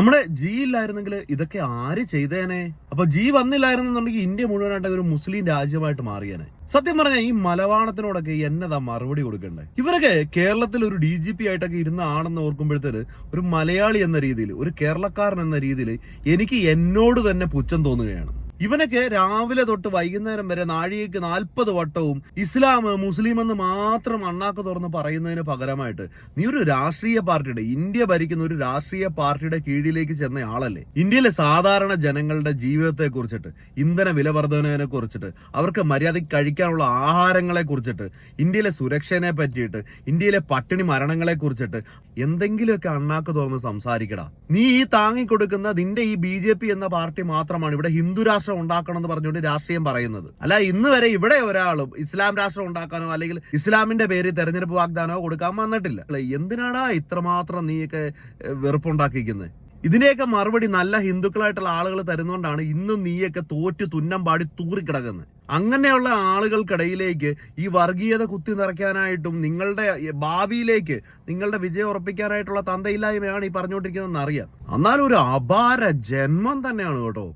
നമ്മുടെ ജി ഇല്ലായിരുന്നെങ്കിൽ ഇതൊക്കെ ആര് ചെയ്തേനെ? അപ്പൊ ജി വന്നില്ലായിരുന്നെന്നുണ്ടെങ്കിൽ ഇന്ത്യ മുഴുവനായിട്ട് ഒരു മുസ്ലിം രാജ്യമായിട്ട് മാറിയേനെ. സത്യം പറഞ്ഞാൽ ഈ മലവാണത്തിനോടൊക്കെ എന്നതാ മറുപടി കൊടുക്കണ്ടേ? ഇവരൊക്കെ കേരളത്തിൽ ഒരു ഡി ജി പി ആയിട്ടൊക്കെ ഇരുന്ന ആണെന്ന് ഓർക്കുമ്പോഴത്തേന് ഒരു മലയാളി എന്ന രീതിയിൽ ഒരു കേരളക്കാരൻ എന്ന രീതിയിൽ എനിക്ക് എന്നോട് തന്നെ പുച്ഛം തോന്നുകയാണ്. ഇവനൊക്കെ രാവിലെ തൊട്ട് വൈകുന്നേരം വരെ നാഴികയ്ക്ക് നാൽപ്പത് വട്ടവും ഇസ്ലാം മുസ്ലിം എന്ന് മാത്രം അണ്ണാക്ക് തുറന്ന് പറയുന്നതിന് പകരമായിട്ട് നീ ഒരു രാഷ്ട്രീയ പാർട്ടിയുടെ ഇന്ത്യ ഭരിക്കുന്ന ഒരു രാഷ്ട്രീയ പാർട്ടിയുടെ കീഴിലേക്ക് ചെന്ന ആളല്ലേ? ഇന്ത്യയിലെ സാധാരണ ജനങ്ങളുടെ ജീവിതത്തെ കുറിച്ചിട്ട് ഇന്ധന വില വർധനവിനെ കുറിച്ചിട്ട് അവർക്ക് മര്യാദയ്ക്ക് കഴിക്കാനുള്ള ആഹാരങ്ങളെ കുറിച്ചിട്ട് ഇന്ത്യയിലെ സുരക്ഷനെ പറ്റിയിട്ട് ഇന്ത്യയിലെ പട്ടിണി മരണങ്ങളെ കുറിച്ചിട്ട് എന്തെങ്കിലുമൊക്കെ അണ്ണാക്ക് തുറന്ന് സംസാരിക്കടാ. നീ ഈ താങ്ങിക്കൊടുക്കുന്ന നിന്റെ ഈ ബി എന്ന പാർട്ടി മാത്രമാണ് ഇവിടെ ഹിന്ദു രാഷ്ട്രം ഉണ്ടാക്കണം എന്ന് പറഞ്ഞുകൊണ്ട് രാഷ്ട്രീയം പറയുന്നത്. അല്ല ഇന്ന് വരെ ഇവിടെ ഒരാളും ഇസ്ലാം രാഷ്ട്രം ഉണ്ടാക്കാനോ അല്ലെങ്കിൽ ഇസ്ലാമിന്റെ പേര് തെരഞ്ഞെടുപ്പ് വാഗ്ദാനോ കൊടുക്കാൻ വന്നിട്ടില്ല. എന്തിനാടാ ഇത്രമാത്രം നീയൊക്കെ വെറുപ്പുണ്ടാക്കിക്കുന്നത് ഇതിനെയൊക്കെ മറുപടി നല്ല ഹിന്ദുക്കളായിട്ടുള്ള ആളുകൾ തരുന്നോണ്ടാണ് ഇന്നും നീയൊക്കെ തോറ്റു തുന്നം പാടി തൂറിക്കിടക്കുന്നത് അങ്ങനെയുള്ള ആളുകൾക്കിടയിലേക്ക് ഈ വർഗീയത കുത്തി നിറയ്ക്കാനായിട്ടും നിങ്ങളുടെ ഭാവിയിലേക്ക് നിങ്ങളുടെ വിജയം ഉറപ്പിക്കാനായിട്ടുള്ള തന്തയില്ലായ്മയാണ് ഈ പറഞ്ഞുകൊണ്ടിരിക്കുന്നതെന്ന് അറിയാം. എന്നാലും ഒരു അപാര ജന്മം തന്നെയാണ് കേട്ടോ.